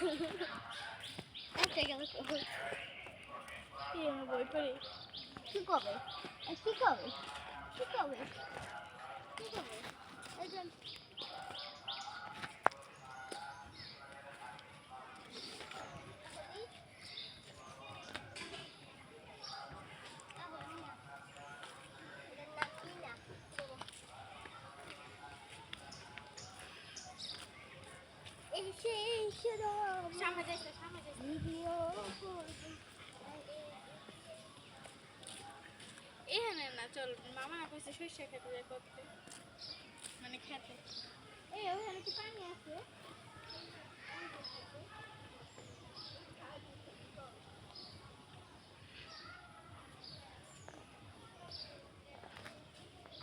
That's a good one. Yeah, my boy, pretty. Keep going. Let's keep going. Keep going. Keep going. এখানে না চল মামা না কইছে সরষে খেতে করতে।